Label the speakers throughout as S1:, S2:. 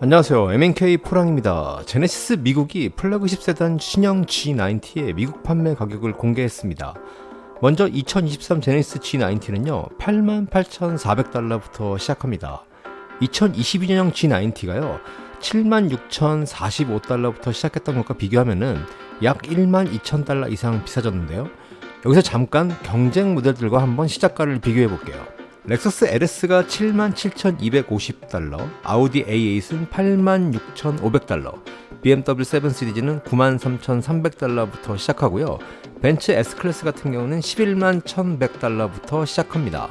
S1: 안녕하세요. MNK 포랑입니다. 제네시스 미국이 플래그십 세단 신형 G90의 미국 판매 가격을 공개했습니다. 먼저 2023 제네시스 G90는요, 88,400달러부터 시작합니다. 2022년형 G90가요, 76,045달러부터 시작했던 것과 비교하면은 약 12,000달러 이상 비싸졌는데요. 여기서 잠깐 경쟁 모델들과 한번 시작가를 비교해 볼게요. 렉서스 LS가 77,250달러, 아우디 A8은 86,500달러, BMW 7 시리즈는 93,300달러부터 시작하고요. 벤츠 S클래스 같은 경우는 11,100달러부터 시작합니다.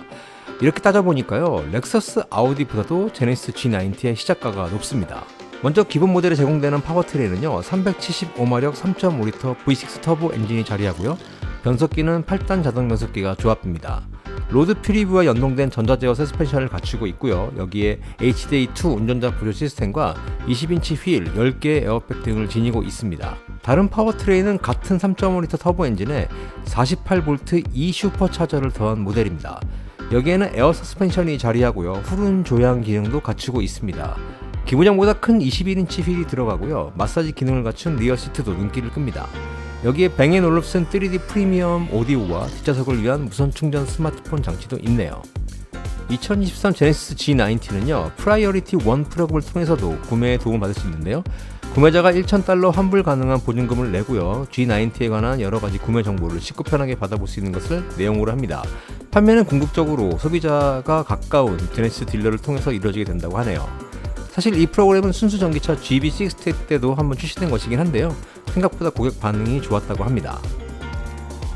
S1: 이렇게 따져보니까요, 렉서스 아우디보다도 제네시스 G90의 시작가가 높습니다. 먼저 기본 모델에 제공되는 파워트레인은요, 375마력 3.5L V6 터보 엔진이 자리하고요, 변속기는 8단 자동 변속기가 조합됩니다. 로드 퓨리브와 연동된 전자제어 서스펜션을 갖추고 있고요. 여기에 HDA2 운전자 보조 시스템과 20인치 휠, 10개의 에어백 등을 지니고 있습니다. 다른 파워트레인은 같은 3.5L 터보 엔진에 48V E 슈퍼차저를 더한 모델입니다. 여기에는 에어 서스펜션이 자리하고요. 후륜 조향 기능도 갖추고 있습니다. 기본형보다 큰 21인치 휠이 들어가고요. 마사지 기능을 갖춘 리어 시트도 눈길을 끕니다. 여기에 뱅앤올uf슨 3D 프리미엄 오디오와 뒷좌석을 위한 무선 충전 스마트폰 장치도 있네요. 2023 제네시스 G90는요, 프라이어리티 원 프로그램을 통해서도 구매에 도움을 받을 수 있는데요. 구매자가 1,000달러 환불 가능한 보증금을 내고요. G90에 관한 여러 가지 구매 정보를 쉽고 편하게 받아볼 수 있는 것을 내용으로 합니다. 판매는 궁극적으로 소비자가 가까운 제네시스 딜러를 통해서 이루어지게 된다고 하네요. 사실 이 프로그램은 순수 전기차 GB60 때도 한번 출시된 것이긴 한데요. 생각보다 고객 반응이 좋았다고 합니다.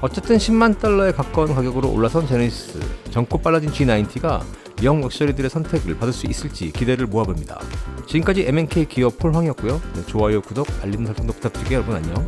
S1: 어쨌든 10만 달러에 가까운 가격으로 올라선 제네시스, 젊고 빨라진 G90가 영 럭셔리들의 선택을 받을 수 있을지 기대를 모아봅니다. 지금까지 MNK 기어 폴황이었고요. 네, 좋아요, 구독, 알림 설정도 부탁드릴게요. 여러분 안녕.